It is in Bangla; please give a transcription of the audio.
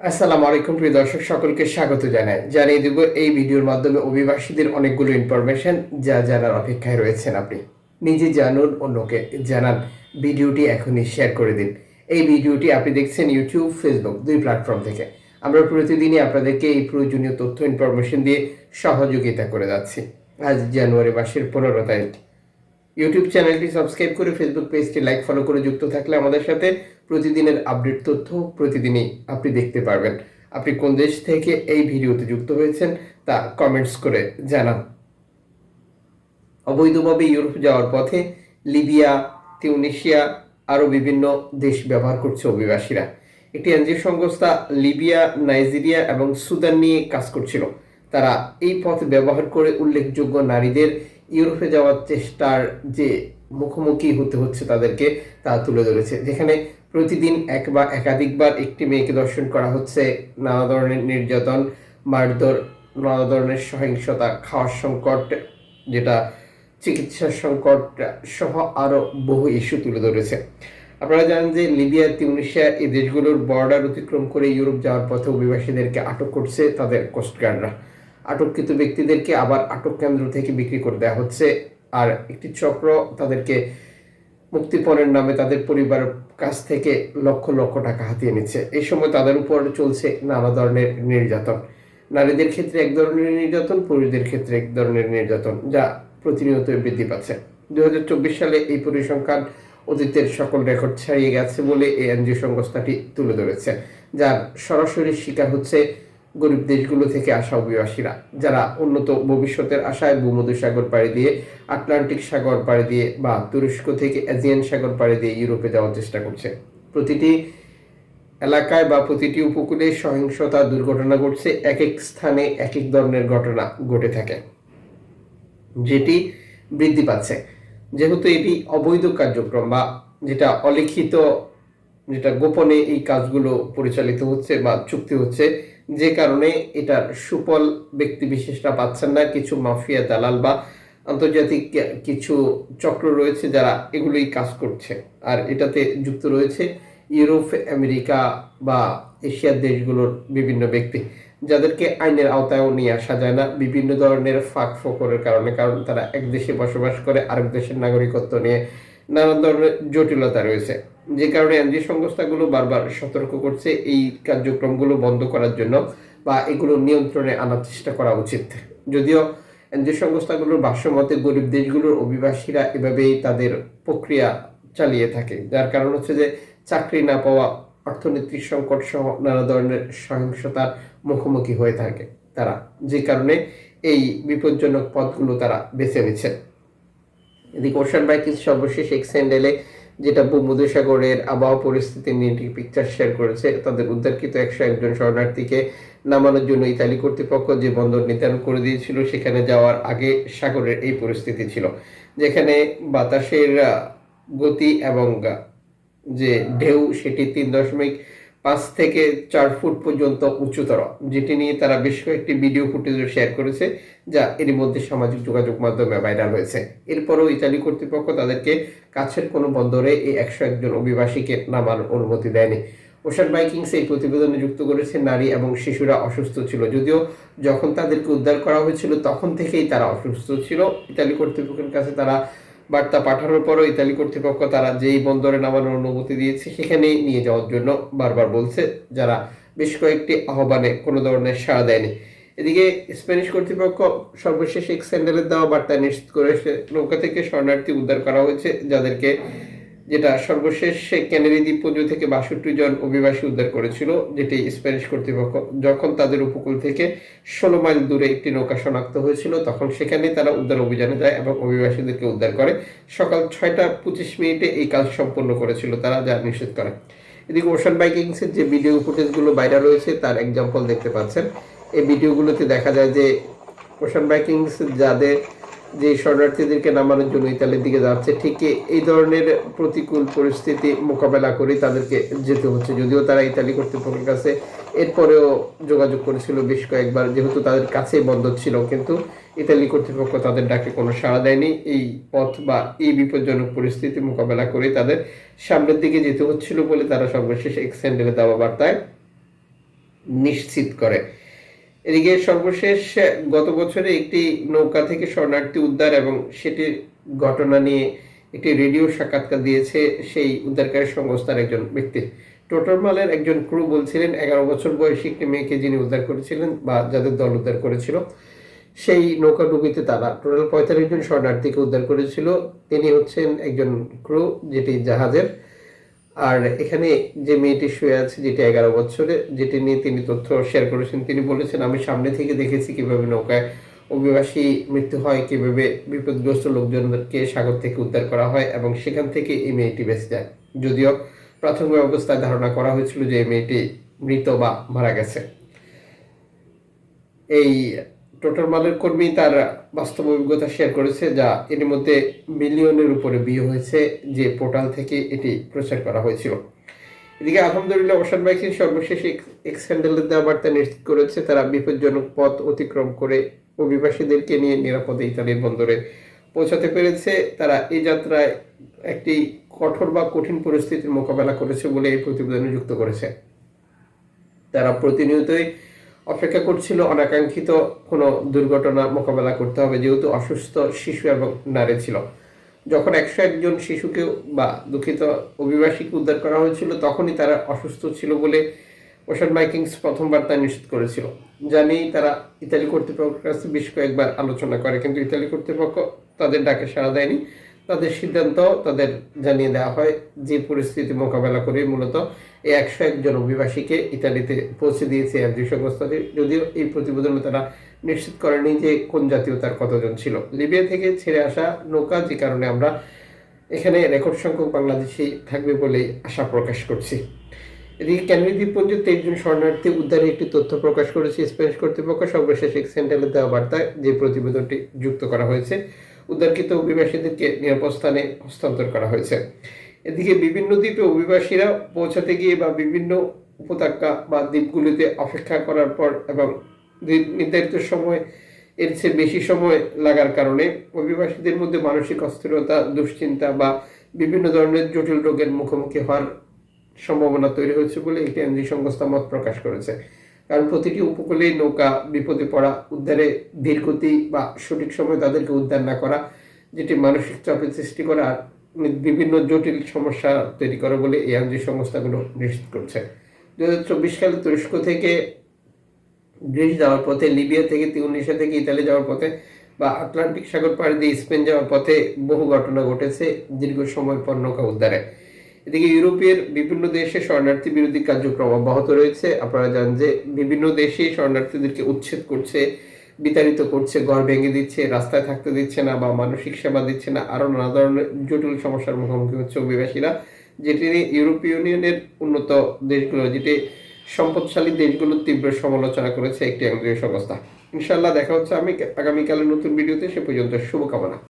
আসসালামু আলাইকুম, প্রিয় দর্শক, সকলকে স্বাগত জানাই। জানিয়ে দেব, এই ভিডিওর মাধ্যমে অভিবাসীদের অনেকগুলো ইনফরমেশন যা জানার অপেক্ষায় রয়েছেন আপনি। নিজে জানুন, অন্যকে জানান। ভিডিওটি এখনই শেয়ার করে দিন। এই ভিডিওটি আপনি দেখছেন ইউটিউব ফেসবুক দুই প্ল্যাটফর্ম থেকে। আমরা প্রতিদিনই আপনাদেরকে এই প্রয়োজনীয় তথ্য ইনফরমেশন দিয়ে সহযোগিতা করে যাচ্ছি। আজ জানুয়ারি মাসের পনেরো তারিখ। ইউটিউব চ্যানেলটি সাবস্ক্রাইব করে ফেসবুক পেজটি লাইক ফলো করে যুক্ত থাকলে আমাদের সাথে প্রতিদিনের আপডেট তথ্য প্রতিদিনই আপনি দেখতে পারবেন। আপনি কোন দেশ থেকে এই ভিডিওতে যুক্ত হয়েছেন তা কমেন্টস করে জানান। অবৈধভাবে ইউরোপ যাওয়ার পথে লিবিয়া তিউনিশিয়া আরও বিভিন্ন দেশ ব্যবহার করছে অভিবাসীরা। একটি এনজিও সংস্থা লিবিয়া, নাইজেরিয়া এবং সুদান নিয়ে কাজ করছিল। তারা এই পথ ব্যবহার করে উল্লেখযোগ্য নারীদের ইউরোপে যাওয়ার চেষ্টার যে মুখোমুখি হতে হচ্ছে তাদেরকে, তা তুলে ধরেছে। যেখানে প্রতিদিন এক বা একাধিকবার একটি মেয়েকে দর্শন করা হচ্ছে। নানা ধরনের নির্যাতন, মারধর, নানা ধরনের সহিংসতা, খাওয়ার সংকট, যেটা চিকিৎসা সংকট সহ আরও বহু ইস্যু তুলে ধরেছে। আপনারা জানেন যে লিবিয়া তিউনিশিয়া এই দেশগুলোর বর্ডার অতিক্রম করে ইউরোপ যাওয়ার পথে অভিবাসীদেরকে আটক করছে তাদের কোস্টগার্ডরা আটককৃত ব্যক্তিদেরকে আবার আটক কেন্দ্র থেকে বিক্রি করে দেওয়া হচ্ছে। আর একটি চক্র তাদেরকে মুক্তিপণের নামে তাদের পরিবার কাছ থেকে লক্ষ লক্ষ টাকা হাতিয়ে নিচ্ছে। এই সময় তাদের উপর চলছে নানা ধরনের নির্যাতন। নারীদের ক্ষেত্রে এক ধরনের নির্যাতন, পুরুষদের ক্ষেত্রে এক ধরনের নির্যাতন, যা প্রতিনিয়ত বৃদ্ধি পাচ্ছে। দুই হাজার চব্বিশ সালে এই পরিসংখ্যান অতীতের সকল রেকর্ড ছাড়িয়ে গেছে বলে এই এনজিও সংস্থাটি তুলে ধরেছে, যার সরাসরি শিকার হচ্ছে গরিব দেশগুলো থেকে আসা অভিবাসীরা, যারা উন্নত ভবিষ্যতের আশায় ভূমধ্যসাগর পাড়ি দিয়ে, আটলান্টিক সাগর পাড়ি দিয়ে বা তুরস্ক থেকে এজিয়ান সাগর পাড়ি দিয়ে ইউরোপে যাওয়ার চেষ্টা করছে। প্রতিটি এলাকায় বা প্রতিটি উপকূলে সহিংসতা দুর্ঘটনা ঘটছে এক এক স্থানে এক এক ধরনের ঘটনা ঘটে থাকে। যেটি বৃদ্ধি পাচ্ছে। যেহেতু এটি অবৈধ কার্যক্রম বা যেটা অলিখিত, যেটা গোপনে এই কাজগুলো পরিচালিত হচ্ছে বা চুক্তি হচ্ছে যে কারণে এটার সুফল ব্যক্তি বিশেষরা পাচ্ছেন না। কিছু মাফিয়া দালাল বা আন্তর্জাতিক কিছু চক্র রয়েছে যারা এগুলোই কাজ করছে। আর এটাতে যুক্ত রয়েছে ইউরোপ, আমেরিকা বা এশিয়ার দেশগুলোর বিভিন্ন ব্যক্তি। যাদেরকে আইনের আওতায়ও নিয়ে আসা যায় না। বিভিন্ন ধরনের ফাঁক ফোকরের কারণে, কারণ তারা এক দেশে বসবাস করে, আরেক দেশের নাগরিকত্ব নিয়ে নানা ধরনের জটিলতা রয়েছে। যে কারণে এনজি সংস্থাগুলো বারবার সতর্ক করছে এই কার্যক্রমগুলো বন্ধ করার জন্য বা এগুলো নিয়ন্ত্রণে আনার চেষ্টা করা উচিত। যদিও এনজি সংস্থাগুলোর ভাষ্যমতে গরিব দেশগুলোর অভিবাসীরা এভাবেই তাদের প্রক্রিয়া চালিয়ে থাকে। যার কারণ হচ্ছে যে চাকরি না পাওয়া, অর্থনৈতিক সংকট সহ নানা ধরনের সহিংসতার মুখোমুখি হয়ে থাকে তারা। যে কারণে এই বিপজ্জনক পথগুলো তারা বেছে নিচ্ছে। এদিকে ওশান বাইকিং সর্বশেষ এক স্যান্ডেলে যেটা ভূমধ্যসাগরের আবহাওয়া পরিস্থিতি নিয়ে একটি পিকচার শেয়ার করেছে। তাদের উদ্ধারকৃত একশো একজন শরণার্থীকে নামানোর জন্য ইতালি কর্তৃপক্ষ যে বন্দর নির্ধারণ করে দিয়েছিল, সেখানে যাওয়ার আগে সাগরের এই পরিস্থিতি ছিল, যেখানে বাতাসের গতি এবং যে ঢেউ, সেটি তিন দশমিক পাঁচ থেকে চার ফুট পর্যন্ত উচ্চতর, যেটি নিয়ে তারা বেশ কয়েকটি ভিডিও ফুটেজও শেয়ার করেছে, যা এরই মধ্যে সামাজিক যোগাযোগ মাধ্যমে ভাইরাল হয়েছে। এরপরও ইতালি কর্তৃপক্ষ তাদেরকে কাছের কোনো বন্দরে এই একশো একজন অভিবাসীকে নামার অনুমতি দেয়নি। ওশান বাইকিংস এই প্রতিবেদনে যুক্ত করেছে, নারী এবং শিশুরা অসুস্থ ছিল। যদিও যখন তাদেরকে উদ্ধার করা হয়েছিল, তখন থেকেই তারা অসুস্থ ছিল। ইতালি কর্তৃপক্ষের কাছে তারা বার্তা পাঠানোর পরও ইতালি কর্তৃপক্ষ তারা যেই বন্দরে নামানোর অনুমতি দিয়েছে, সেখানেই নিয়ে যাওয়ার জন্য বারবার বলছে, যারা বেশ কয়েকটি আহ্বানে কোনো ধরনের সাড়া দেয়নি। এদিকে স্প্যানিশ কর্তৃপক্ষ সর্বশেষ এক স্যান্ডেলের দেওয়া বার্তা নিশ্চিত করেছে, নৌকা থেকে শরণার্থী উদ্ধার করা হয়েছে, যাদেরকে যেটা সর্বশেষ ক্যানারি দ্বীপপুঞ্জ থেকে বাষট্টি জন অভিবাসী উদ্ধার করেছিল, যেটি স্প্যানিশ কর্তৃপক্ষ যখন তাদের উপকূল থেকে ষোলো মাইল দূরে একটি নৌকা শনাক্ত হয়েছিল, তখন সেখানে তারা উদ্ধার অভিযানে যায় এবং অভিবাসীদেরকে উদ্ধার করে। সকাল ছয়টা পঁচিশ মিনিটে এই কাজ সম্পন্ন করেছিল তারা, যা নিশ্চিত করে। এদিকে ওশান বাইকিংসের যে ভিডিও ফুটেজগুলো বাইরে রয়েছে, তার এক্সাম্পল দেখতে পাচ্ছেন। এই ভিডিওগুলোতে দেখা যায় যে ওশান বাইকিংস যাদের যে শরণার্থীদেরকে নামানোর জন্য ইতালির দিকে যাচ্ছে, ঠিক এই ধরনের প্রতিকূল পরিস্থিতি মোকাবেলা করে তাদেরকে যেতে হচ্ছে। যদিও তারা ইতালি কর্তৃপক্ষের কাছে এরপরেও যোগাযোগ করেছিল বেশ কয়েকবার, যেহেতু তাদের কাছে বন্ধ ছিল, কিন্তু ইতালি কর্তৃপক্ষ তাদের ডাকে কোনো সাড়া দেয়নি। এই পথ বা এই বিপজ্জনক পরিস্থিতি মোকাবেলা করে তাদের সামনের দিকে যেতে হচ্ছিল বলে তারা সর্বশেষ এক স্যান্ডেলে দেওয়া বার্তায় নিশ্চিত করে। এদিকে সর্বশেষ গত বছরে একটি নৌকা থেকে শরণার্থী উদ্ধার এবং সেটির ঘটনা নিয়ে একটি রেডিও সাক্ষাৎকার দিয়েছে সেই উদ্ধারকারী সংস্থার একজন ব্যক্তি। টোটাল মালের একজন ক্রু বলছিলেন, এগারো বছর বয়সী একটি মেয়েকে যিনি উদ্ধার করেছিলেন বা যাদের দল উদ্ধার করেছিল, সেই নৌকা ডুবিতে তারা টোটাল পঁয়তাল্লিশ জন শরণার্থীকে উদ্ধার করেছিল। তিনি হচ্ছেন একজন ক্রু, যেটি জাহাজের আর এখানে যে মেয়েটি শুয়ে আছে, যেটি এগারো বছরে, যেটি নিয়ে তিনি তথ্য শেয়ার করেছেন, তিনি বলেছেন, আমি সামনে থেকে দেখেছি কীভাবে নৌকায় অভিবাসী মৃত্যু হয়, কীভাবে বিপদগ্রস্ত লোকজনদেরকে সাগর থেকে উদ্ধার করা হয় এবং সেখান থেকে এই মেয়েটি বেঁচে যায়। যদিও প্রাথমিক অবস্থায় ধারণা করা হয়েছিল যে এই মেয়েটি মৃত বা মারা গেছে। এই টোটাল মালের কর্মী তার বাস্তব অভিজ্ঞতা শেয়ার করেছে, যা এর মধ্যে মিলিয়নের উপরে বিয়ে হয়েছে, যে পোর্টাল থেকে এটি প্রচার করা হয়েছিল। এদিকে আলহামদুলিল্লাহ ওশান বাইকিং সর্বশেষ এক্স হ্যান্ডেলের দেওয়া বার্তা নিশ্চিত করেছে, তারা বিপজ্জনক পথ অতিক্রম করে অভিবাসীদেরকে নিয়ে নিরাপদে ইতালির বন্দরে পৌঁছাতে পেরেছে। তারা এই যাত্রায় একটি কঠোর বা কঠিন পরিস্থিতির মোকাবেলা করেছে বলে এই প্রতিবেদনে যুক্ত করেছে। তারা প্রতিনিয়তই অপেক্ষা করছিল অনাকাঙ্ক্ষিত কোনো দুর্ঘটনা মোকাবেলা করতে হবে, যেহেতু অসুস্থ শিশু এবং নারী ছিল। যখন একশো একজন শিশুকে বা দুঃখিত অভিবাসীকে উদ্ধার করা হয়েছিল, তখনই তারা অসুস্থ ছিল বলে ওশান মাইকিংস প্রথমবার তা নিশ্চিত করেছিল। জানি তারা ইতালি কর্তৃপক্ষের কাছে বেশ কয়েকবার আলোচনা করে, কিন্তু ইতালি কর্তৃপক্ষ তাদের ডাকে সাড়া দেয়নি। তাদের সিদ্ধান্ত তাদের জানিয়ে দেওয়া হয় যে পরিস্থিতি মোকাবেলা করে মূলত এই একশো একজন অভিবাসীকে ইতালিতে পৌঁছে দিয়েছে এনজিও সংস্থাটি যদিও এই প্রতিবেদনে তারা নিশ্চিত করেনি যে কোন জাতীয়তার কতজন ছিল। লিবিয়া থেকে ছেড়ে আসা নৌকা যে কারণে আমরা এখানে রেকর্ড সংখ্যক বাংলাদেশি থাকবে বলেই আশা প্রকাশ করছি। এদিকে ক্যানারি দ্বীপপুঞ্জে তেইশ জন শরণার্থী উদ্ধারের একটি তথ্য প্রকাশ করেছে স্প্যানিশ কর্তৃপক্ষ। সর্বশেষ এক সেন্টারে দেওয়া বার্তায় যে প্রতিবেদনটি যুক্ত করা হয়েছে, উদ্ধারকৃত অভিবাসীদেরকে নিরাপদ স্থানে হস্তান্তর করা হয়েছে। এদিকে বিভিন্ন দ্বীপে অভিবাসীরা পৌঁছাতে গিয়ে বা বিভিন্ন উপত্যকা বা দ্বীপগুলিতে অপেক্ষা করার পর এবং নির্ধারিত সময় এর চেয়ে বেশি সময় লাগার কারণে অভিবাসীদের মধ্যে মানসিক অস্থিরতা, দুশ্চিন্তা বা বিভিন্ন ধরনের জটিল রোগের মুখোমুখি হওয়ার সম্ভাবনা তৈরি হয়েছে বলে একটি এনজি সংস্থা মত প্রকাশ করেছে। কারণ প্রতিটি উপকূলেই নৌকা, বিপদে পড়া, উদ্ধারে ধীরগতি বা সঠিক সময় তাদেরকে উদ্ধার না করা, যেটি মানসিক চাপের সৃষ্টি করা বিভিন্ন জটিল সমস্যা তৈরি করে বলে এই এনজি সংস্থাগুলো নিশ্চিত করছে। দু হাজার চব্বিশ সালে তুরস্ক থেকে গ্রিস যাওয়ার পথে, লিবিয়া থেকে তিউনিশিয়া থেকে, ইতালি যাওয়ার পথে বা আটলান্টিক সাগর পাড়ি দিয়ে স্পেন যাওয়ার পথে বহু ঘটনা ঘটেছে দীর্ঘ সময় পর নৌকা উদ্ধারে। এদিকে ইউরোপের বিভিন্ন দেশে শরণার্থী বিরোধী কার্যক্রম অব্যাহত রয়েছে। আপনারা জানেন যে বিভিন্ন দেশে শরণার্থীদেরকে উচ্ছেদ করছে বিতাড়িত করছে গড় ভেঙে দিচ্ছে, রাস্তায় থাকতে দিচ্ছে না বা মানসিক সেবা দিচ্ছে না আরও নানা ধরনের জটিল সমস্যার মুখোমুখি হচ্ছে অভিবাসীরা, যেটি ইউরোপীয় ইউনিয়নের উন্নত দেশগুলো, যেটি সম্পদশালী দেশগুলোর তীব্র সমালোচনা করেছে একটি সংস্থা। ইনশাল্লাহ দেখা হচ্ছে আমি আগামীকালের নতুন ভিডিওতে, সে পর্যন্ত শুভকামনা।